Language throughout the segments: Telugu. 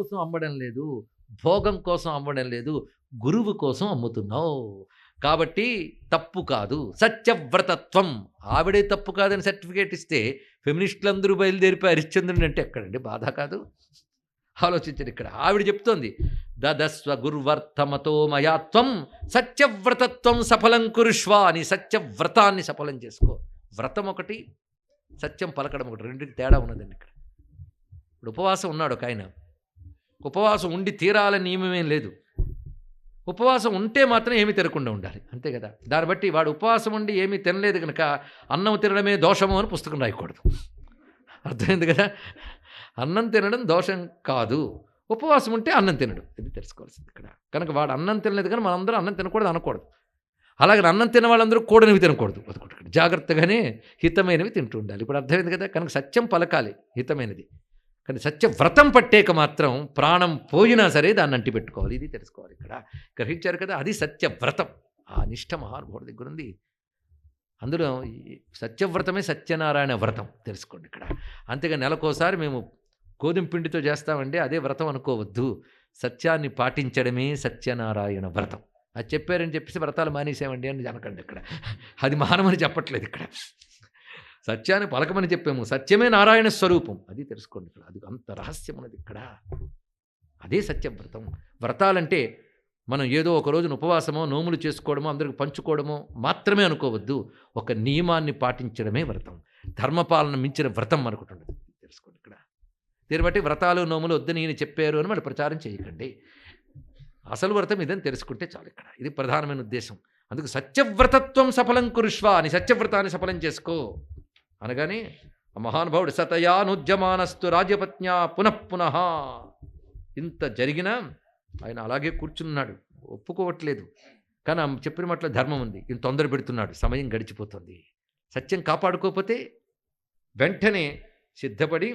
కోసం అమ్మడం లేదు భోగం కోసం అమ్మడం లేదు గురువు కోసం అమ్ముతున్నావు. కాబట్టి తప్పు కాదు సత్యవ్రతత్వం. ఆవిడే తప్పు కాదని సర్టిఫికేట్ ఇస్తే ఫెమినిస్టులందరూ బయలుదేరిపోయి హరిశ్చంద్రుని అంటే ఎక్కడండి? బాధ కాదు. ఆలోచించండి ఇక్కడ. ఆవిడ చెప్తోంది దదస్వ గుర్వర్తమతో మయాత్వం సత్యవ్రతత్వం సఫలం కురుష్వ అని సత్యవ్రతాన్ని సఫలం చేసుకో. వ్రతం ఒకటి సత్యం పలకడం ఒకటి రెండింటికి తేడా ఉన్నదండి ఇక్కడ. ఇప్పుడు ఉపవాసం ఉన్నాడు ఒక ఆయన. ఉపవాసం ఉండి తీరాలని నియమమేం లేదు. ఉపవాసం ఉంటే మాత్రం ఏమీ తినకుండా ఉండాలి. అంతే కదా? దాన్ని బట్టి వాడు ఉపవాసం ఉండి ఏమీ తినలేదు కనుక అన్నం తినడమే దోషము అని పుస్తకం రాయకూడదు. అర్థమైంది కదా? అన్నం తినడం దోషం కాదు. ఉపవాసం ఉంటే అన్నం తినడు. ఇది తెలుసుకోవాల్సింది ఇక్కడ. కనుక వాడు అన్నం తినలేదు కానీ మనందరం అన్నం తినకూడదు అనకూడదు. అలాగే అన్నం తిన వాళ్ళందరూ కూడనివి తినకూడదు. అదొకటి జాగ్రత్తగానే హితమైనవి తింటూ ఉండాలి. ఇప్పుడు అర్థమైంది కదా? కనుక సత్యం పలకాలి హితమైనది. కానీ సత్య వ్రతం పట్టేక మాత్రం ప్రాణం పోయినా సరే దాన్ని అంటి పెట్టుకోవాలి ఇది తెలుసుకోవాలి ఇక్కడ. గ్రహించారు కదా అది సత్య వ్రతం ఆ నిష్ట మహానుభావుడి దగ్గర ఉంది. అందులో సత్యవ్రతమే సత్యనారాయణ వ్రతం తెలుసుకోండి ఇక్కడ. అంతేగా నెలకోసారి మేము గోధుమ పిండితో చేస్తామండి అదే వ్రతం అనుకోవద్దు. సత్యాన్ని పాటించడమే సత్యనారాయణ వ్రతం. అది చెప్పారని చెప్పేసి వ్రతాలు మానేసామండి అని అనకండి ఇక్కడ. అది మానమని చెప్పట్లేదు ఇక్కడ. సత్యాన్ని పలకమని చెప్పాము. సత్యమే నారాయణ స్వరూపం. అది తెలుసుకోండి ఇక్కడ. అది అంత రహస్యం ఉన్నది ఇక్కడ. అదే సత్యవ్రతం వ్రతాలంటే మనం ఏదో ఒక రోజున ఉపవాసమో నోములు చేసుకోవడమో అందరికి పంచుకోవడమో మాత్రమే అనుకోవద్దు. ఒక నియమాన్ని పాటించడమే వ్రతం. ధర్మపాలన మించిన వ్రతం మనకు తెలుసుకోండి ఇక్కడ. దీన్ని బట్టి వ్రతాలు నోములు వద్దని ఈయన చెప్పారు అని మళ్ళీ ప్రచారం చేయకండి. అసలు వ్రతం ఇదని తెలుసుకుంటే చాలు ఇక్కడ. ఇది ప్రధానమైన ఉద్దేశం. అందుకు సత్యవ్రతత్వం సఫలం కురుష్వా అని సత్యవ్రతాన్ని సఫలం చేసుకో. అనగానే ఆ మహానుభావుడు సతయానుద్యమానస్తు రాజపత్న్యా పునఃపునః ఇంత జరిగినా ఆయన అలాగే కూర్చున్నాడు. ఒప్పుకోవట్లేదు. కానీ ఆమె చెప్పిన మట్ల ధర్మం ఉంది. ఇంత తొందర పెడుతున్నాడు. సమయం గడిచిపోతుంది. సత్యం కాపాడుకోకపోతే వెంటనే సిద్ధపడి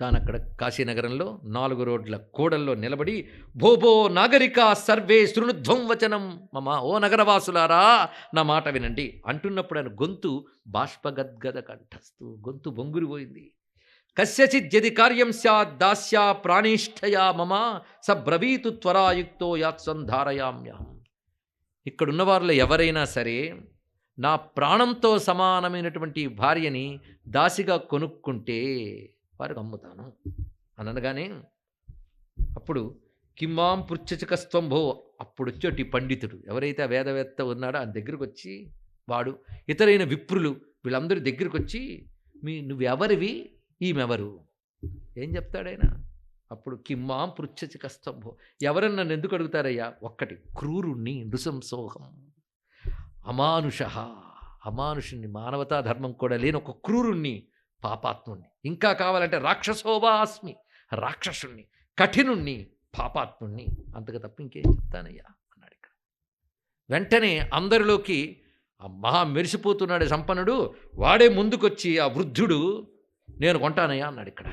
తాను అక్కడ కాశీనగరంలో నాలుగు రోడ్ల కూడల్లో నిలబడి భోభో నాగరిక సర్వే శృణుధ్వం వచనం మమ ఓ నగరవాసులారా నా మాట వినండి అంటున్నప్పుడు ఆయన గొంతు బాష్పగద్గద కంఠస్తు గొంతు బొంగురిపోయింది కస్యచిత్ కార్యం స్యాత్ దాస్యా ప్రాణిష్ఠయా మమ సబ్రవీతు త్వరాయుక్తో యాత్సంధారయామ్యహం ఇక్కడున్న వారిలో ఎవరైనా సరే నా ప్రాణంతో సమానమైనటువంటి భార్యని దాసిగా కొనుక్కుంటే వారికి అమ్ముతాను. అనగానే అప్పుడు కిమ్మాం పృచ్చచకస్త్వంభో అప్పుడు వచ్చేటి పండితుడు. ఎవరైతే ఆ వేదవేత్త ఉన్నాడో ఆ దగ్గరకు వచ్చి వాడు ఇతరైన విప్రులు వీళ్ళందరి దగ్గరికి వచ్చి మీ నువ్వెవరివి? ఈమెవరు? ఏం చెప్తాడైనా అప్పుడు కిమ్మాం పృచ్చచకస్తంభో ఎవరన్నా నన్ను ఎందుకు అడుగుతారయ్యా? ఒక్కటి క్రూరుణ్ణి నృశంసోహం అమానుష. అమానుషుణ్ణి మానవతా ధర్మం కూడా లేని ఒక క్రూరుణ్ణి పాపాత్ముణ్ణి. ఇంకా కావాలంటే రాక్షసోవా అస్మి రాక్షసుణ్ణి కఠినుణ్ణి పాపాత్ముణ్ణి. అంతగా తప్ప ఇంకేం చెప్తానయ్యా అన్నాడు ఇక్కడ. వెంటనే అందరిలోకి ఆ మహా మెరిసిపోతున్నాడే సంపన్నుడు వాడే ముందుకొచ్చి ఆ వృద్ధుడు నేను కొంటానయ్యా అన్నాడు ఇక్కడ.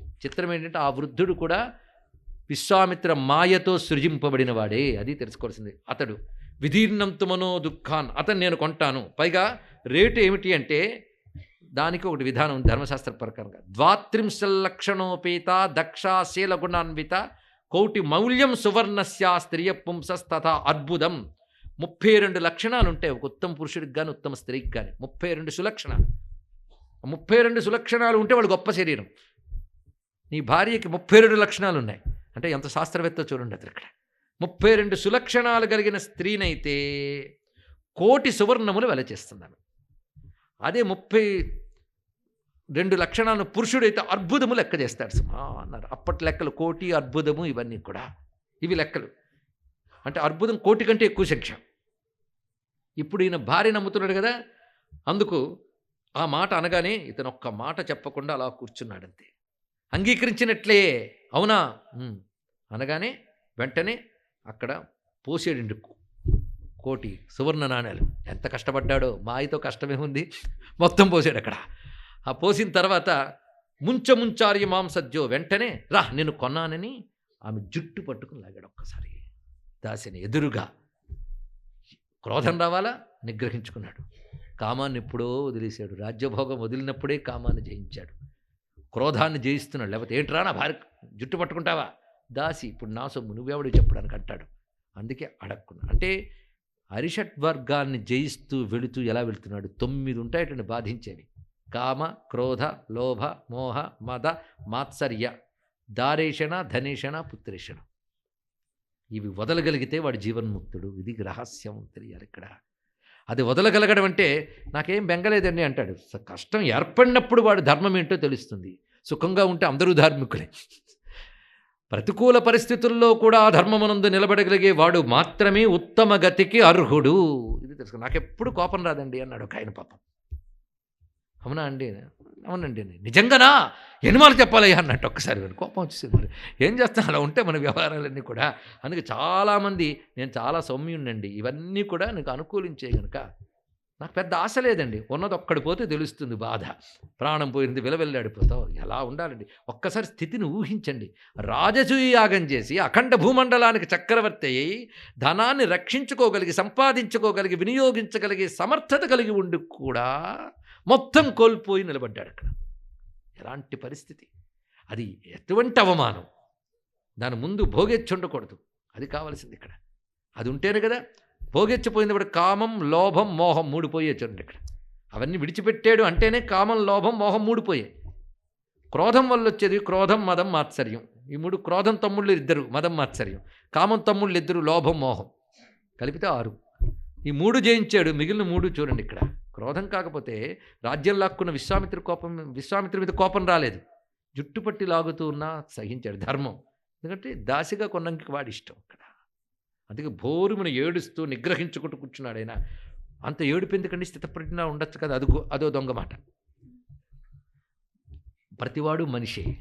చిత్రం ఏంటంటే ఆ వృద్ధుడు కూడా విశ్వామిత్ర మాయతో సృజింపబడిన వాడే అది తెలుసుకోవాల్సింది. అతడు విధీర్ణంతుమనో దుఃఖాన్ అతను నేను కొంటాను. పైగా రేటు ఏమిటి అంటే దానికి ఒకటి విధానం ధర్మశాస్త్ర ప్రకారంగా. ద్వాత్రింశల్లక్షణోపేత దక్షాశీల గుణాన్విత కోటి మౌల్యం సువర్ణస్య స్త్రీయ పుంసస్తథ అద్భుతం. ముప్పై రెండు లక్షణాలు ఉంటాయి ఒక ఉత్తమ పురుషుడికి కానీ ఉత్తమ స్త్రీకి కానీ ముప్పై రెండు సులక్షణాలు. ముప్పై రెండు సులక్షణాలు ఉంటే వాడు గొప్ప శరీరం. నీ భార్యకి ముప్పై రెండు లక్షణాలు ఉన్నాయి అంటే ఎంత శాస్త్రవేత్త చూడండి అతను ఇక్కడ. ముప్పై రెండు సులక్షణాలు కలిగిన స్త్రీనైతే కోటి సువర్ణములు వెలచేస్తున్నాను అదే ముప్పై రెండు లక్షణాలను పురుషుడైతే అద్భుతము లెక్క చేస్తాడు. సుమా అన్నారు అప్పటి లెక్కలు కోటి అద్భుతము ఇవన్నీ కూడా. ఇవి లెక్కలు. అంటే అద్భుతం కోటి కంటే ఎక్కువ శిక్ష. ఇప్పుడు ఈయన భార్య నమ్ముతున్నాడు కదా. అందుకు ఆ మాట అనగానే ఇతను ఒక్క మాట చెప్పకుండా అలా కూర్చున్నాడంతే. అంగీకరించినట్లే. అవునా? అనగానే వెంటనే అక్కడ పోసేడు కోటి సువర్ణ నాణ్యాలు ఎంత కష్టపడ్డాడో. మా ఆయతో కష్టమే ఉంది మొత్తం పోసాడు అక్కడ. ఆ పోసిన తర్వాత ముంచ మాంసద్యో వెంటనే రా నేను కొన్నానని ఆమె జుట్టు పట్టుకుని లాగాడు ఒక్కసారి. దాసిని ఎదురుగా క్రోధం రావాలా? నిగ్రహించుకున్నాడు. కామాన్ని ఎప్పుడో వదిలేశాడు. రాజ్యభోగం వదిలినప్పుడే కామాన్ని జయించాడు. క్రోధాన్ని జయిస్తున్నాడు. లేకపోతే ఏంట్రా నా భార్య జుట్టు పట్టుకుంటావా? దాసి ఇప్పుడు నా సొమ్ము నువ్వెవడు చెప్పడానికి అంటాడు. అందుకే అడక్కున్నా అంటే అరిషట్ వర్గాన్ని జయిస్తూ వెళుతూ ఎలా వెళుతున్నాడు? తొమ్మిది ఉంటాయటండి బాధించేవి. కామ క్రోధ లోభ మోహ మద మాత్సర్య దారేషణ ధనేషణ పుత్రేషణ. ఇవి వదలగలిగితే వాడు జీవన్ముక్తుడు. ఇది రహస్యం తెలియాలి ఇక్కడ. అది వదలగలగడం అంటే నాకేం బెంగలేదండి అంటాడు. స- కష్టం ఏర్పడినప్పుడు వాడు ధర్మం ఏంటో తెలుస్తుంది. సుఖంగా ఉంటే అందరూ ధార్మికులే. ప్రతికూల పరిస్థితుల్లో కూడా ధర్మమునందు నిలబడగలిగే వాడు మాత్రమే ఉత్తమ గతికి అర్హుడు. ఇది తెలుసు. నాకెప్పుడు కోపం రాదండి అన్నాడు ఒక ఆయన పాపం. అవునా అండి? అవునండి. నిజంగానా? ఎనిమాలు చెప్పాలయ్యా అన్నట్టు ఒక్కసారి వీడు కోపం వచ్చేసింది మరి. ఏం చేస్తాను అలా ఉంటే మన వ్యవహారాలన్నీ కూడా అందుకే చాలామంది నేను చాలా సౌమ్యుండండి ఇవన్నీ కూడా నీకు అనుకూలించే కనుక నాకు పెద్ద ఆశ లేదండి. ఉన్నది ఒక్కడి పోతే తెలుస్తుంది బాధ. ప్రాణం పోయింది విలవెల్లాడిపోతావు ఎలా ఉండాలండి? ఒక్కసారి స్థితిని ఊహించండి. రాజసూయ యాగం చేసి అఖండ భూమండలానికి చక్రవర్తి అయ్యి ధనాన్ని రక్షించుకోగలిగి సంపాదించుకోగలిగి వినియోగించగలిగే సమర్థత కలిగి ఉండి కూడా మొత్తం కోల్పోయి నిలబడ్డాడు అక్కడ. ఎలాంటి పరిస్థితి? అది ఎటువంటి అవమానం? దాని ముందు భోగెచ్చి ఉండకూడదు. అది కావాల్సింది ఇక్కడ. అది ఉంటేనే కదా భోగెచ్చిపోయింది ఇప్పుడు కామం లోభం మోహం మూడిపోయే చూడండి ఇక్కడ. అవన్నీ విడిచిపెట్టాడు అంటేనే కామం లోభం మోహం మూడిపోయాయి క్రోధం వల్ల వచ్చేది క్రోధం మదం మాత్సర్యం. ఈ మూడు క్రోధం తమ్ముళ్ళు ఇద్దరు మదం మాత్సర్యం. కామం తమ్ముళ్ళు ఇద్దరు లోభం మోహం. కలిపితే ఆరు. ఈ మూడు జయించాడు. మిగిలిన మూడు చూడండి ఇక్కడ. క్రోధం కాకపోతే రాజ్యం లాక్కున్న విశ్వామిత్ర కోపం విశ్వామిత్ర మీద కోపం రాలేదు. జుట్టు పట్టి లాగుతూ ఉన్నా సహించాడు ధర్మం. ఎందుకంటే దాసిగా కొన్నంకి వాడి ఇష్టం అక్కడ. అందుకే భోరుమును ఏడుస్తూ నిగ్రహించుకుంటూ కూర్చున్నాడు ఆయన. అంత ఏడుపు ఎందుకండి? స్థితప్రజ్ఞ ఉండొచ్చు కదా? అది అదో దొంగ మాట. ప్రతివాడు మనిషే.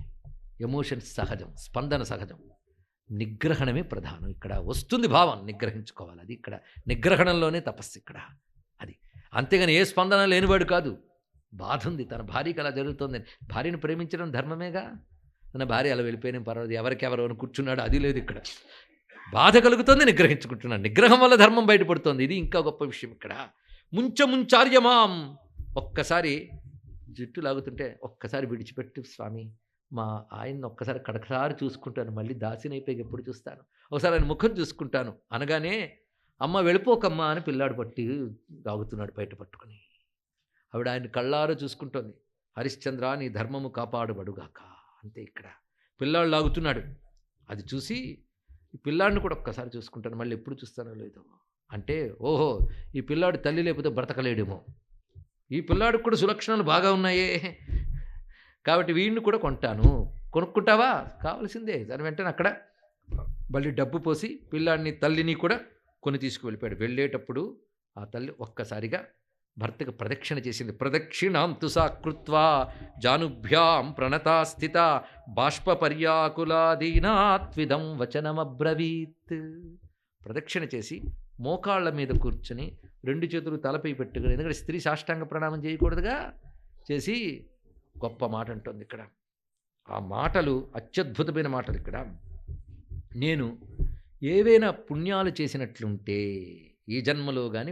ఎమోషన్స్ సహజం స్పందన సహజం. నిగ్రహణమే ప్రధానం. ఇక్కడ వస్తుంది భావం. నిగ్రహించుకోవాలి. అది ఇక్కడ. నిగ్రహణంలోనే తపస్సు ఇక్కడ. అంతేగాని ఏ స్పందన లేనివాడు కాదు. బాధ ఉంది తన భార్యకి అలా జరుగుతుందని భార్యను ప్రేమించడం ధర్మమేగా? తన భార్య అలా వెళ్ళిపోయిన పర్వాలేదు. ఎవరికెవరు అని కూర్చున్నాడు. అది లేదు ఇక్కడ. బాధ కలుగుతుంది. నిగ్రహించుకుంటున్నాడు. నిగ్రహం వల్ల ధర్మం బయటపడుతోంది. ఇది ఇంకా గొప్ప విషయం ఇక్కడ. ముంచముంచార్యమాం. ఒక్కసారి జుట్టు లాగుతుంటే ఒక్కసారి విడిచిపెట్టు స్వామి. మా ఆయన్ని ఒక్కసారి కడకసారి చూసుకుంటాను. మళ్ళీ దాసినైపోయి ఎప్పుడు చూస్తాను? ఒకసారి ఆయన ముఖం చూసుకుంటాను. అనగానే అమ్మ వెళ్ళిపోకమ్మా అని పిల్లాడు పట్టి లాగుతున్నాడు బయట పట్టుకుని. ఆవిడ ఆయన కళ్ళారు చూసుకుంటోంది. హరిశ్చంద్ర నీ ధర్మము కాపాడబడుగాక. అంతే ఇక్కడ. పిల్లాడు లాగుతున్నాడు. అది చూసి ఈ పిల్లాడిని కూడా ఒక్కసారి చూసుకుంటాను. మళ్ళీ ఎప్పుడు చూస్తానో లేదో. అంటే ఓహో ఈ పిల్లాడు తల్లి లేకపోతే బ్రతకలేడేమో. ఈ పిల్లాడికి కూడా సులక్షణాలు బాగా ఉన్నాయే. కాబట్టి వీడిని కూడా కొంటాను. కొనుక్కుంటావా? కావాల్సిందే. దాని వెంటనే అక్కడ మళ్ళీ డబ్బు పోసి పిల్లాడిని తల్లిని కూడా కొని తీసుకువెళ్ళిపోయాడు. వెళ్ళేటప్పుడు ఆ తల్లి ఒక్కసారిగా భర్తకు ప్రదక్షిణ చేసింది. ప్రదక్షిణాం సా కృత్వా జానుభ్యాం ప్రణతా స్థిత బాష్ప పర్యాకులాదీనాత్విదం వచనమబ్రవీత్. ప్రదక్షిణ చేసి మోకాళ్ళ మీద కూర్చుని రెండు చేతులు తలపై పెట్టుకుని ఎందుకంటే స్త్రీ సాష్టాంగ ప్రణామం చేయకూడదుగా చేసి గొప్ప మాట అంటుంది ఇక్కడ. ఆ మాటలు అత్యద్భుతమైన మాటలు ఇక్కడ. నేను ఏవైనా పుణ్యాలు చేసినట్లుంటే ఈ జన్మలో కానీ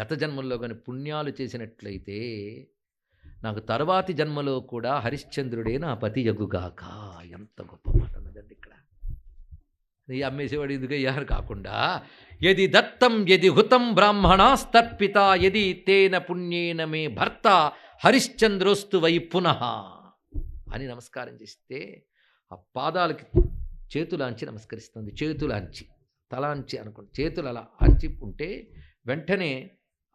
గత జన్మల్లో కానీ పుణ్యాలు చేసినట్లయితే నాకు తర్వాతి జన్మలో కూడా హరిశ్చంద్రుడే నా పతి యగుగాక. ఎంత గొప్ప మాట ఉన్నదండి ఇక్కడ. ఈ అమ్మేసేవాడు ఎందుకు అయ్యారు? కాకుండా యది దత్తం యది హుతం బ్రాహ్మణాస్తర్పిత యది తేన పుణ్యేన మే భర్త హరిశ్చంద్రోస్తు వై పునః అని నమస్కారం చేస్తే ఆ పాదాలకి చేతులాంచి నమస్కరిస్తుంది. చేతులాంచి తలాంచి అనుకుంటే చేతులు అలా అంచి ఉంటే వెంటనే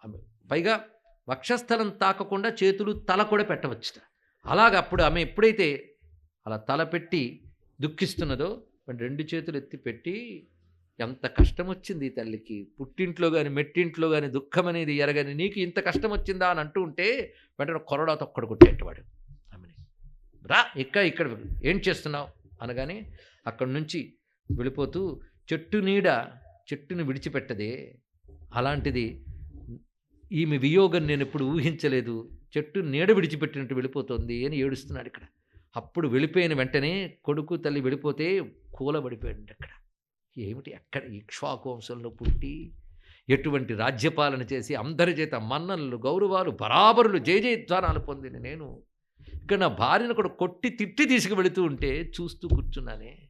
ఆమె- పైగా వక్షస్థలం తాకకుండా చేతులు తల కూడా పెట్టవచ్చుట. అలాగ అప్పుడు ఆమె ఎప్పుడైతే అలా తల పెట్టి దుఃఖిస్తున్నదో రెండు చేతులు ఎత్తి పెట్టి ఎంత కష్టం వచ్చింది తల్లికి. పుట్టింట్లో కానీ మెట్టింట్లో కానీ దుఃఖం అనేది ఎరగని నీకు ఇంత కష్టం వచ్చిందా అని అంటూ ఉంటే వెంటనే కొరడా తొక్కడు కొట్టేటవాడు ఆమెని. రా ఇక్కడ ఇక్కడ ఏం చేస్తున్నావు? అనగానే అక్కడి నుంచి వెళ్ళిపోతూ చెట్టు నీడ చెట్టుని విడిచిపెట్టదే. అలాంటిది ఈమె వియోగం నేను ఎప్పుడు ఊహించలేదు. చెట్టు నీడ విడిచిపెట్టినట్టు వెళ్ళిపోతుంది అని ఏడుస్తున్నాడు ఇక్కడ. అప్పుడు వెళ్ళిపోయిన వెంటనే కొడుకు తల్లి వెళ్ళిపోతే కూలబడిపోయాడు అక్కడ. ఏమిటి అక్కడ ఇక్ష్వాకువంశంలో పుట్టి ఎటువంటి రాజ్యపాలన చేసి అందరి చేత మన్ననలు గౌరవాలు బరాబరులు జయ జయధ్వానాలు పొందిన నేను. ఇక్కడ నా భార్యను కూడా కొట్టి తిట్టి తీసుకువెళుతూ ఉంటే చూస్తూ కూర్చున్నానే.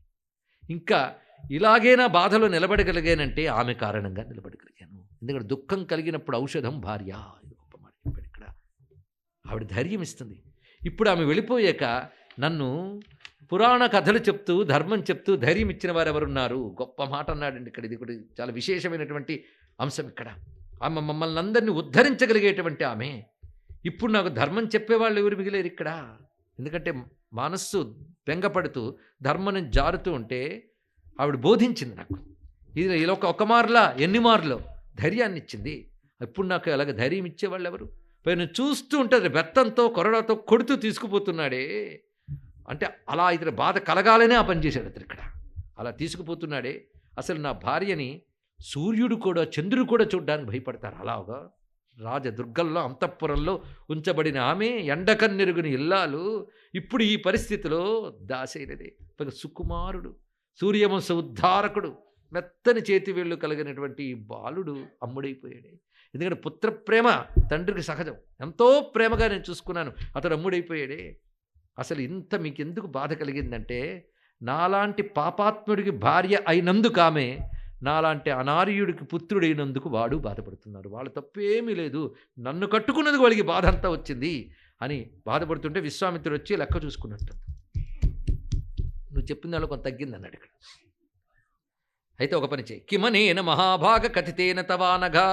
ఇంకా ఇలాగే నా బాధలో నిలబడగలిగానంటే ఆమె కారణంగా నిలబడగలిగాను. ఎందుకంటే దుఃఖం కలిగినప్పుడు ఔషధం భార్య ఇది గొప్ప మాట చెప్పాడు ఇక్కడ. ఆవిడ ధైర్యం ఇస్తుంది. ఇప్పుడు ఆమె వెళ్ళిపోయాక నన్ను పురాణ కథలు చెప్తూ ధర్మం చెప్తూ ధైర్యం ఇచ్చిన వారు ఎవరున్నారు గొప్ప మాట అన్నాడండి ఇక్కడ. ఇది కూడా చాలా విశేషమైనటువంటి అంశం ఇక్కడ. ఆమె మమ్మల్ని అందరినీ ఉద్ధరించగలిగేటువంటి ఆమె. ఇప్పుడు నాకు ధర్మం చెప్పేవాళ్ళు ఎవరు మిగిలేరు ఇక్కడ? ఎందుకంటే మనస్సు బెంగపడుతూ ధర్మం జారుతూ ఉంటే ఆవిడ బోధించింది నాకు. ఇది ఇలా ఒక ఒక మార్లా ఎన్ని మార్లో ధైర్యాన్ని ఇచ్చింది. ఇప్పుడు నాకు అలాగ ధైర్యం ఇచ్చేవాళ్ళు ఎవరు పైన చూస్తూ ఉంటుంది బెత్తంతో కొరడాతో కొడుతూ తీసుకుపోతున్నాడే. అంటే అలా ఇతని బాధ కలగాలనే ఆ పని చేశాడు అతను ఇక్కడ. అలా తీసుకుపోతున్నాడే. అసలు నా భార్యని సూర్యుడు కూడా చంద్రుడు కూడా చూడడానికి భయపడతారు. అలాగా? రాజదుర్గంలో అంతఃపురంలో ఉంచబడిన ఆమె ఎండకన్నెరుగుని ఇల్లాలు ఇప్పుడు ఈ పరిస్థితిలో దాసైనదే. పైగా సుకుమారుడు సూర్యవంశ ఉద్ధారకుడు మెత్తని చేతి వేళ్ళు కలిగినటువంటి బాలుడు అమ్ముడైపోయాడే. ఎందుకంటే పుత్రప్రేమ తండ్రికి సహజం. ఎంతో ప్రేమగా నేను చూసుకున్నాను అతడు అమ్ముడైపోయాడే. అసలు ఇంత మీకు ఎందుకు బాధ కలిగిందంటే నాలాంటి పాపాత్ముడికి భార్య అయినందుకు ఆమె నాలాంటి అనార్యుడికి పుత్రుడైనందుకు వాడు బాధపడుతున్నారు వాళ్ళ తప్పేమీ లేదు. నన్ను కట్టుకున్నది వాళ్ళకి బాధ అంతా వచ్చింది అని బాధపడుతుంటే విశ్వామిత్రుడు వచ్చి లెక్క చూసుకున్నట్టు. నువ్వు చెప్పిన దానిలో కొంత తగ్గింది అన్నాడు ఇక్కడ. అయితే ఒక పని చేయి. కిమనేన మహాభాగ కథితేన తవానగా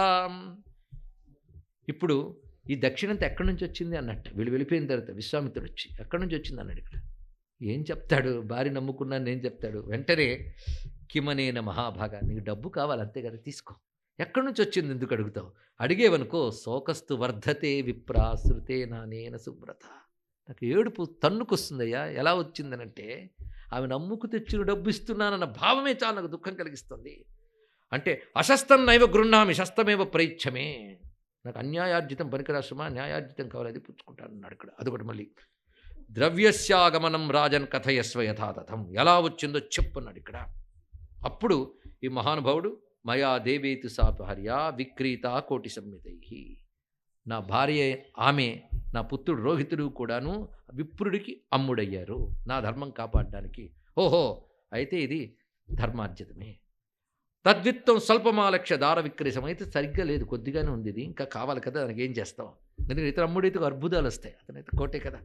ఇప్పుడు ఈ దక్షిణంత ఎక్కడి నుంచి వచ్చింది అన్నట్టు. వీళ్ళు వెళ్ళిపోయిన తర్వాత విశ్వామిత్రుడు వచ్చి ఎక్కడి నుంచి వచ్చింది అన్నాడు ఇక్కడ. ఏం చెప్తాడు? భార్య నమ్ముకున్నాను ఏం చెప్తాడు? వెంటనే కిమనేన మహాభాగా నీకు డబ్బు కావాలి అంతే కదా తీసుకో. ఎక్కడి నుంచి వచ్చింది ఎందుకు అడుగుతావు? అడిగేవనుకో శోకస్తు వర్ధతే విప్రాశ్రుతే నానేన సుబ్రత నాకు ఏడుపు తన్నుకొస్తుందయ్యా. ఎలా వచ్చిందనంటే ఆమె నమ్ముకు తెచ్చిన డబ్బు ఇస్తున్నానన్న భావమే చాలా నాకు దుఃఖం కలిగిస్తుంది. అంటే అశస్తం నైవ గృహ్ణామి శస్తమేవ ప్రైచ్ఛమే నాకు అన్యాయార్జితం పనికిరాసుమా న్యాయార్జితం కావాలి అది పుచ్చుకుంటాను అన్నాడు ఇక్కడ. అదొకటి మళ్ళీ. ద్రవ్యస్యాగమనం రాజన్ కథయస్వ యథాతథం. ఎలా వచ్చిందో చెప్పున్నాడు ఇక్కడ. అప్పుడు ఈ మహానుభావుడు మయా దేవేతు సాపహర్యా విక్రీత కోటి సంహితై నా భార్య ఆమె నా పుత్రుడు రోహితుడు కూడాను విప్రుడికి అమ్ముడయ్యారు. నా ధర్మం కాపాడడానికి. ఓహో అయితే ఇది ధర్మార్జితమే. తద్విత్తం స్వల్పమాలక్ష్య దార విక్రయసం అయితే సరిగ్గా లేదు కొద్దిగానే ఉంది ఇది ఇంకా కావాలి కదా దానికి ఏం చేస్తాం? ఎందుకంటే ఇతర అమ్ముడైతే అర్బుదాలు వస్తాయి అతనైతే కోటే కదా.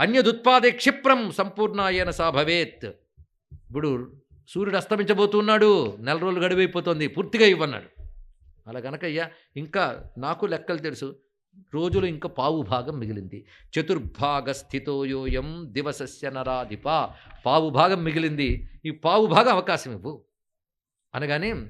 అన్యదుత్పాదే క్షిప్రం సంపూర్ణాయన సా భవేత్. ఇప్పుడు సూర్యుడు అస్తమించబోతున్నాడు నెల రోజులు గడివైపోతుంది పూర్తిగా ఇవ్వన్నాడు. అలా గనకయ్యా ఇంకా నాకు లెక్కలు తెలుసు. రోజులు ఇంకా పావు భాగం మిగిలింది. చతుర్భాగ స్థితోయోయం దివసస్య నరాధిప. పావు భాగం మిగిలింది. ఈ పావు భాగం అవకాశం ఇవ్వు. అనగానే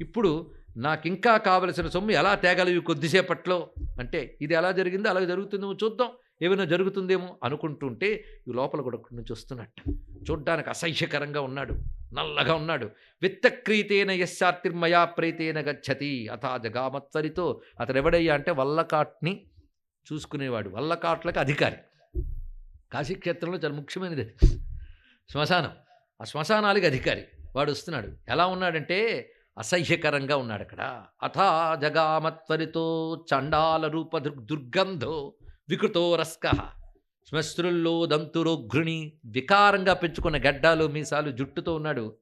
ఇప్పుడు నాకింకా కావలసిన సొమ్ము ఎలా తేగలవి కొద్దిసేపట్లో? అంటే ఇది ఎలా జరిగిందో అలా జరుగుతుందో చూద్దాం. ఏమైనా జరుగుతుందేమో అనుకుంటుంటే ఈ లోపల కూడా ఒకటి నుంచి వస్తున్నట్టు. చూడ్డానికి అసహ్యకరంగా ఉన్నాడు. నల్లగా ఉన్నాడు. విత్తక్రీతేన యశార్తిర్మయా ప్రీతేన గచ్చతి. అథా జగామత్వరితో అతను ఎవడయ్యా అంటే వల్లకాట్ని చూసుకునేవాడు. వల్లకాట్లకు అధికారి. కాశీక్షేత్రంలో చాలా ముఖ్యమైనది శ్మశానం. ఆ శ్మశానాలకి అధికారి. వాడు వస్తున్నాడు. ఎలా ఉన్నాడంటే అసహ్యకరంగా ఉన్నాడు అక్కడ అథా జగామత్వరితో చండాల రూప దుర్ దుర్గంధో వికృతో రస్క శ్మశ్రుల్లో దంతురోఘృణి వికారంగా పెంచుకున్న గడ్డాలు మీసాలు జుట్టుతో ఉన్నాడు.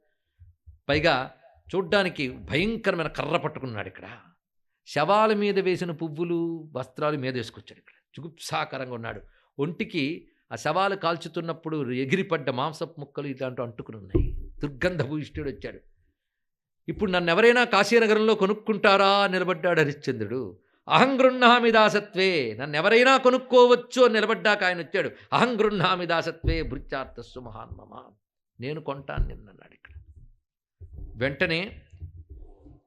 పైగా చూడ్డానికి భయంకరమైన కర్ర పట్టుకున్నాడు ఇక్కడ. శవాల మీద వేసిన పువ్వులు వస్త్రాలు మీద వేసుకొచ్చాడు ఇక్కడ. జుగుప్సాకరంగా ఉన్నాడు. ఒంటికి ఆ శవాలు కాల్చుతున్నప్పుడు ఎగిరిపడ్డ మాంసపు ముక్కలు ఇలాంటివి అంటుకుని ఉన్నాయి. దుర్గంధ భూయిష్ఠుడు వచ్చాడు. ఇప్పుడు నన్ను ఎవరైనా కాశీనగరంలో కొనుక్కుంటారా? నిలబడ్డాడు హరిశ్చంద్రుడు. అహం గృహ్ణామి దాసత్వే నన్ను ఎవరైనా కొనుక్కోవచ్చు అని నిలబడ్డాక ఆయన వచ్చాడు. అహం గృహ్ణామి దాసత్వే భృత్యార్థస్సు మహాన్మమ నేను కొంటాను నిన్నన్నాడు ఇక్కడ. వెంటనే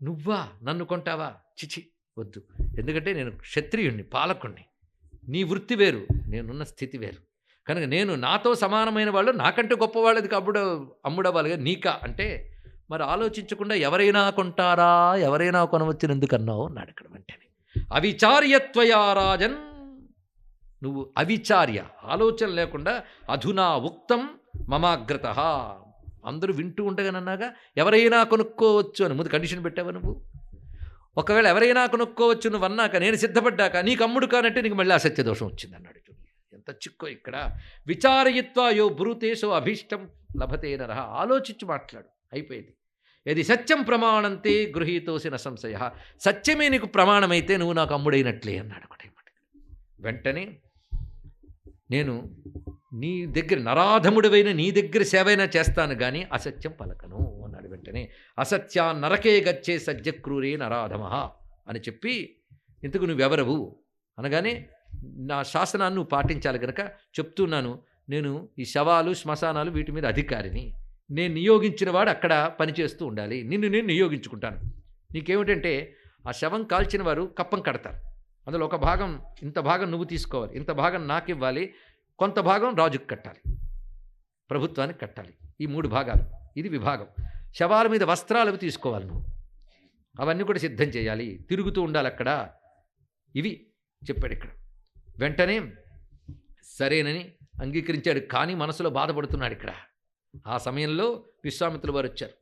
నువ్వా? నన్ను కొంటావా? చిచి వద్దు. ఎందుకంటే నేను క్షత్రియుణ్ణి పాలకుణ్ణి. నీ వృత్తి వేరు నేనున్న స్థితి వేరు. కనుక నేను నాతో సమానమైన వాళ్ళు నాకంటే గొప్పవాళ్ళది అప్పుడు అమ్ముడవ్వాలిగా నీకా? అంటే మరి ఆలోచించకుండా ఎవరైనా కొంటారా? ఎవరైనా కొనవచ్చు ఎందుకన్నావు అన్నాడు ఇక్కడ వెంటనే. అవిచార్యత్వయా రాజన్. నువ్వు అవిచార్య ఆలోచన లేకుండా అధునా ఉక్తం మమాగ్రత. అందరూ వింటూ ఉండగానన్నాగా ఎవరైనా కొనుక్కోవచ్చు అని. ముందు కండిషన్ పెట్టావా నువ్వు? ఒకవేళ ఎవరైనా కొనుక్కోవచ్చు నువ్వు అన్నాక నేను సిద్ధపడ్డాక నీకు అమ్ముడు కానంటే నీకు మళ్ళీ అసత్య దోషం వచ్చింది అన్నాడు ఎంత చిక్కో ఇక్కడ. విచారయిత్వా యో బ్రూతేసో అభీష్టం లభతే నరహ ఆలోచించి మాట్లాడు. అయిపోయింది. ఇది సత్యం ప్రమాణంతే గృహీతోసిన సంశయ. సత్యమే నీకు ప్రమాణమైతే నువ్వు నాకు అమ్ముడైనట్లే అన్నాడు ఒకటే వెంటనే నేను నీ దగ్గర నరాధముడివైన నీ దగ్గర సేవైనా చేస్తాను కానీ అసత్యం పలకను అన్నాడు వెంటనే. అసత్యా నరకే గచ్చే సజ్జక్రూరే నరాధమ అని చెప్పి ఇంతకు నువ్వెవరవు? అనగానే నా శాసనాన్ని నువ్వు పాటించాలి కనుక చెప్తున్నాను. నేను ఈ శవాలు శ్మశానాలు వీటి మీద అధికారిని. నేను నియోగించిన వాడు అక్కడ పనిచేస్తూ ఉండాలి. నిన్ను నేను నియోగించుకుంటాను. నీకేమిటంటే ఆ శవం కాల్చిన వారు కప్పం కడతారు. అందులో ఒక భాగం ఇంత భాగం నువ్వు తీసుకోవాలి. ఇంత భాగం నాకు ఇవ్వాలి కొంత భాగం రాజుకు కట్టాలి. ప్రభుత్వానికి కట్టాలి. ఈ మూడు భాగాలు. ఇది విభాగం. శవాల మీద వస్త్రాలు అవి తీసుకోవాలి నువ్వు. అవన్నీ కూడా సిద్ధం చేయాలి. తిరుగుతూ ఉండాలి అక్కడ. ఇవి చెప్పాడు ఇక్కడ. వెంటనే సరేనని అంగీకరించాడు. కానీ మనసులో బాధపడుతున్నాడు ఇక్కడ. ఆ సమయంలో విశ్వామిత్రులు వారు వచ్చారు.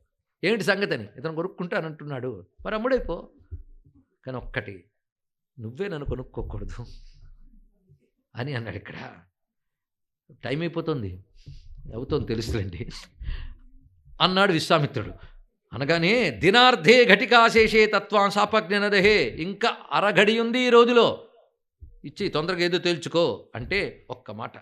ఏంటి సంగతి అని ఇతను కొనుక్కుంటానంటున్నాడు మరి అమ్ముడైపో కానీ ఒక్కటి నువ్వే నన్ను కొనుక్కోకూడదు అని అన్నాడు ఇక్కడ. టైం అయిపోతుంది అవుతుంది తెలుసులేండి అన్నాడు విశ్వామిత్రుడు. అనగానే దినార్ధే ఘటికాశేషే తత్వాం శాపజ్ఞనదహే ఇంకా అరఘడి ఉంది ఈ రోజులో. ఇచ్చి తొందరగా ఏదో తేల్చుకో అంటే ఒక్క మాట.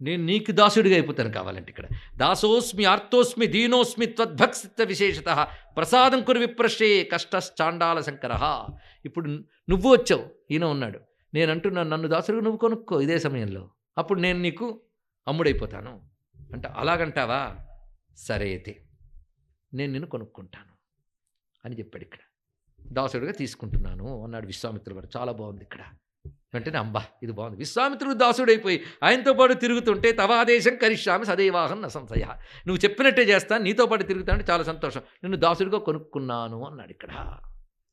నేను నీకు దాసుడిగా అయిపోతాను కావాలంటే ఇక్కడ. దాసోస్మి ఆర్తోస్మి దీనోస్మి త్వద్భక్సిత విశేషత. ప్రసాదం కురు విప్రశ్రే కష్టశ్చాండాల శంకర. ఇప్పుడు నువ్వు వచ్చావు ఈయన ఉన్నాడు. నేను అంటున్నాను నన్ను దాసుడిగా నువ్వు కొనుక్కో ఇదే సమయంలో. అప్పుడు నేను నీకు అమ్ముడైపోతాను. అంటే అలాగంటావా? సరే అయితే నేను నిన్ను కొనుక్కుంటాను అని చెప్పాడు ఇక్కడ. దాసుడిగా తీసుకుంటున్నాను అన్నాడు విశ్వామిత్రుడు గారు. చాలా బాగుంది ఇక్కడ. వెంటనే అంబా ఇది బాగుంది. విశ్వామిత్రుడు దాసుడైపోయి ఆయనతో పాటు తిరుగుతుంటే తవాదేశం కరిష్యామి సదైవాహం న సంశయ నువ్వు చెప్పినట్టే చేస్తాను నీతో పాటు తిరుగుతానంటే చాలా సంతోషం. నిన్ను దాసుడిగా కొనుక్కున్నాను అన్నాడు ఇక్కడ.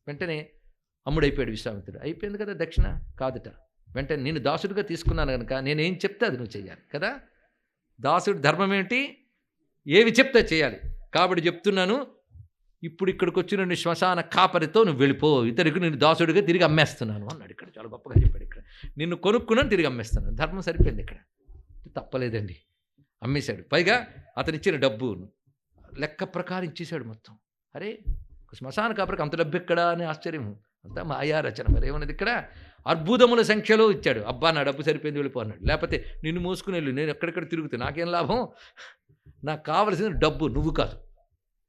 వెంటనే అమ్ముడైపోయాడు విశ్వామిత్రుడు. అయిపోయింది కదా దక్షిణ? కాదుట. వెంటనే నేను దాసుడిగా తీసుకున్నాను కనుక నేనేం చెప్తే అది నువ్వు చేయాలి కదా? దాసుడి ధర్మం ఏమిటి ఏవి చెప్తే చేయాలి కాబట్టి చెప్తున్నాను ఇప్పుడు ఇక్కడికి వచ్చిన నీ శ్మశాన కాపరితో నువ్వు వెళ్ళిపో. ఇతరికి నేను దాసుడిగా తిరిగి అమ్మేస్తున్నాను అన్నాడు ఇక్కడ. చాలా గొప్పగా చెప్పాడు. నిన్ను కొనుక్కున్నాను తిరిగి అమ్మేస్తాను. ధర్మం సరిపోయింది ఇక్కడ. తప్పలేదండి. అమ్మేశాడు. పైగా అతను ఇచ్చిన డబ్బు లెక్క ప్రకారం ఇచ్చేశాడు మొత్తం. అరే శ్మశాన కాపరికి అంత డబ్బు ఎక్కడా అని ఆశ్చర్యం. అంతా మాయా రచన. మరి ఏమన్నది ఇక్కడ? అర్బుదముల సంఖ్యలో ఇచ్చాడు. అబ్బా నా డబ్బు సరిపోయింది వెళ్ళిపో అన్నాడు. లేకపోతే నిన్ను మోసుకుని వెళ్ళు. నేను ఎక్కడెక్కడ తిరుగుతా? నాకేం లాభం? నాకు కావలసింది డబ్బు. నువ్వు కాదు.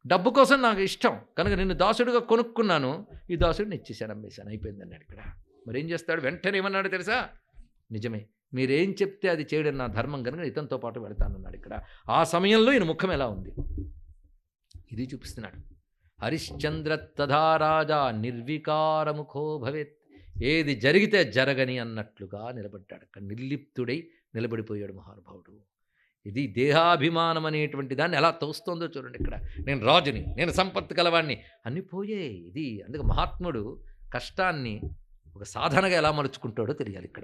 డబ్బు కోసం నాకు ఇష్టం. కనుక నిన్ను దాసుడిగా కొనుక్కున్నాను. ఈ దాసుడిని ఇచ్చేసాను అమ్మేశాను. అయిపోయింది అన్నాడు ఇక్కడ. మరి ఏం చేస్తాడు? వెంటనే ఏమన్నాడు తెలుసా? నిజమే మీరేం చెప్తే అది చేయడం నా ధర్మం కనుక ఇతనితో పాటు వెళ్తానన్నాడు ఇక్కడ. ఆ సమయంలో ఈయన ముఖం ఎలా ఉంది? ఇది చూపిస్తున్నాడు. హరిశ్చంద్ర తథా రాజా నిర్వికారముఖో భవేత్. ఏది జరిగితే జరగని అన్నట్లుగా నిలబడ్డాడు. అక్కడ నిర్లిప్తుడై నిలబడిపోయాడు మహానుభావుడు. ఇది దేహాభిమానం అనేటువంటి దాన్ని ఎలా తోస్తోందో చూడండి ఇక్కడ. నేను రాజుని నేను సంపత్తు కలవాణ్ణి. అన్నీ ఇది అందుకే మహాత్ముడు కష్టాన్ని ఒక సాధనగా ఎలా మలుచుకుంటాడో తెలియాలి ఇక్కడ.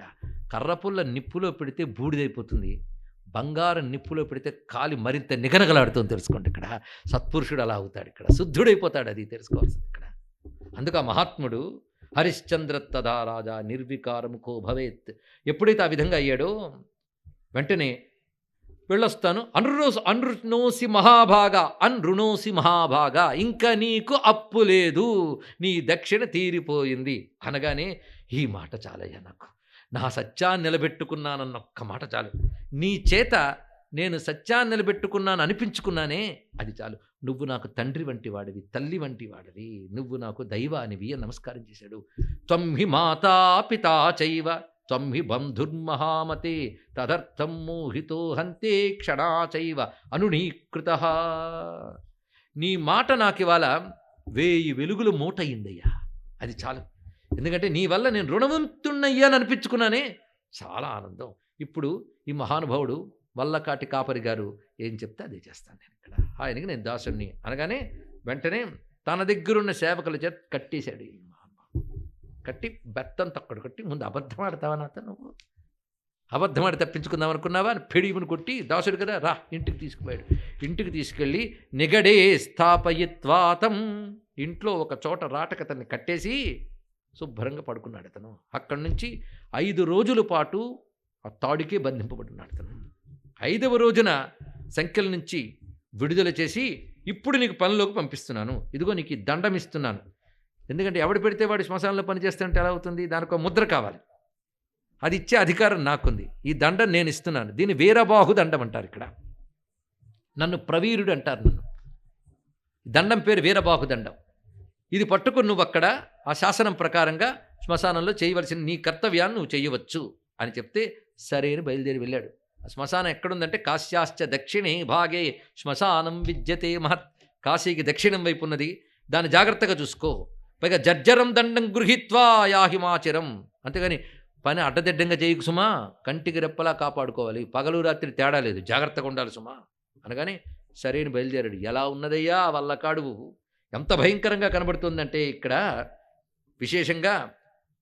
కర్రపుల్ల నిప్పులో పెడితే బూడిదైపోతుంది. బంగారం నిప్పులో పెడితే కాలి మరింత నిగనగలాడుతుంది తెలుసుకోండి ఇక్కడ. సత్పురుషుడు అలా అవుతాడు ఇక్కడ. శుద్ధుడైపోతాడు అది తెలుసుకోవాల్సింది ఇక్కడ. అందుకు ఆ మహాత్ముడు హరిశ్చంద్ర తదా రాజా నిర్వికారముఖో భవేత్ ఎప్పుడైతే ఆ విధంగా అయ్యాడో వెంటనే వెళ్ళొస్తాను. అనృ అనృణోసి మహాభాగా అనృణోసి మహాభాగా ఇంకా నీకు అప్పు లేదు. నీ దక్షిణ తీరిపోయింది. అనగానే ఈ మాట చాలయ్యా నాకు. నా సత్యాన్ని నిలబెట్టుకున్నానన్న ఒక్క మాట చాలు. నీ చేత నేను సత్యాన్ని నిలబెట్టుకున్నాను అనిపించుకున్నానే అది చాలు. నువ్వు నాకు తండ్రి వంటి వాడివి తల్లి వంటి వాడివి. నువ్వు నాకు దైవానివి అని నమస్కారం చేశాడు. త్వమ్హి మాతా పితా చైవ. త్వమ్హి బంధుర్మహామతే తదర్థం మోహితో హంతే క్షణాచైవ అనునీకృత నీ మాట నాకు ఇవాళ వేయి వెలుగులు మూటయిందయ్యా. అది చాలు. ఎందుకంటే నీ వల్ల నేను రుణవంతున్నయ్యాని అనిపించుకున్నానే చాలా ఆనందం. ఇప్పుడు ఈ మహానుభావుడు వల్లకాటి కాపరి గారు ఏం చెప్తే అదే చేస్తాను నేను ఇక్కడ. ఆయనకి నేను దాసుడిని అనగానే వెంటనే తన దగ్గరున్న సేవకుల చేత కట్టేశాడు ఈ కట్టి బెత్తం తక్కడు కట్టి ముందు అబద్ధం ఆడతావా నాతో నువ్వు? అబద్ధం ఆడి తప్పించుకుందాం అనుకున్నావా? అని పిడిగుని కొట్టి దాసుడు కదా రా ఇంటికి తీసుకుపోయాడు. ఇంటికి తీసుకెళ్ళి నిగడే స్థాపయిత్వాతం. ఇంట్లో ఒక చోట రాటక అతన్ని కట్టేసి శుభ్రంగా పడుకున్నాడు అతను. అక్కడి నుంచి ఐదు రోజుల పాటు ఆ తాడుకే బంధింపబడున్నాడు తను ఐదవ రోజున సంఖ్యల నుంచి విడుదల చేసి ఇప్పుడు నీకు పనిలోకి పంపిస్తున్నాను. ఇదిగో నీకు దండం ఇస్తున్నాను. ఎందుకంటే ఎవడు పెడితే వాడు శ్మశానంలో పనిచేస్తుంటే ఎలా అవుతుంది? దానికి ఒక ముద్ర కావాలి. అది ఇచ్చే అధికారం నాకుంది. ఈ దండం నేను ఇస్తున్నాను. దీన్ని వీరబాహు దండం అంటారు ఇక్కడ. నన్ను ప్రవీరుడు అంటారు నన్ను. దండం పేరు వీరబాహు దండం. ఇది పట్టుకుని నువ్వు అక్కడ ఆ శాసనం ప్రకారంగా శ్మశానంలో చేయవలసిన నీ కర్తవ్యాన్ని నువ్వు చేయవచ్చు అని చెప్తే సరే అని బయలుదేరి వెళ్ళాడు. ఆ శ్మశానం ఎక్కడుందంటే కాశ్యాశ్చ దక్షిణే భాగే శ్మశానం విద్యతే మహత్. కాశీకి దక్షిణం వైపు ఉన్నది. దాన్ని జాగ్రత్తగా చూసుకో. పైగా జర్జరం దండం గృహీత్వా యాహిమాచరం అంతేగాని పని అడ్డదిడ్డంగా చేయకు సుమా కంటికి రెప్పలా కాపాడుకోవాలి. పగలు రాత్రి తేడా లేదు జాగ్రత్తగా ఉండాలి సుమా అనగానే సరైన బయలుదేరాడు. ఎలా ఉన్నదయ్యా వల్లకాడు? ఎంత భయంకరంగా కనబడుతుందంటే ఇక్కడ విశేషంగా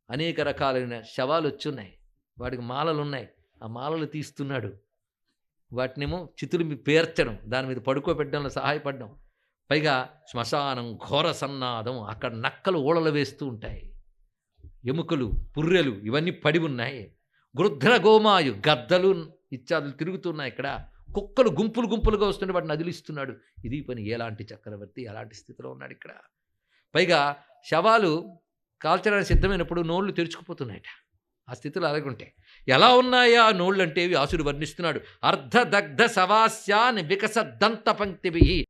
అనేక రకాలైన శవాలు వచ్చున్నాయి వాడికి మాలలు ఉన్నాయి ఆ మాలలు తీస్తున్నాడు. వాటినేమో చితులు పేర్చడం దాని మీద పడుకోబెట్టడంలో సహాయపడడం. పైగా శ్మశానం ఘోర సన్నాదం అక్కడ నక్కలు ఓడలు వేస్తూ ఉంటాయి. ఎముకలు పుర్రెలు ఇవన్నీ పడి ఉన్నాయి. గృధ్ర గోమాయు గద్దలు ఇత్యాదులు తిరుగుతున్నాయి ఇక్కడ. కుక్కలు గుంపులు గుంపులుగా వస్తుండే వాటిని అదిలిస్తున్నాడు. ఇది పని ఎలాంటి చక్రవర్తి? ఎలాంటి స్థితిలో ఉన్నాడు ఇక్కడ? పైగా శవాలు కాల్చడానికి సిద్ధమైనప్పుడు నోళ్ళు తెరుచుకుపోతున్నాయట. ఆ స్థితిలో అలాగే ఉంటాయి. ఎలా ఉన్నాయా ఆ నోళ్ళు అంటే ఆసుడు వర్ణిస్తున్నాడు. అర్ధదగ్ధ సవాస్యాన్ వికస దంత పంక్తివి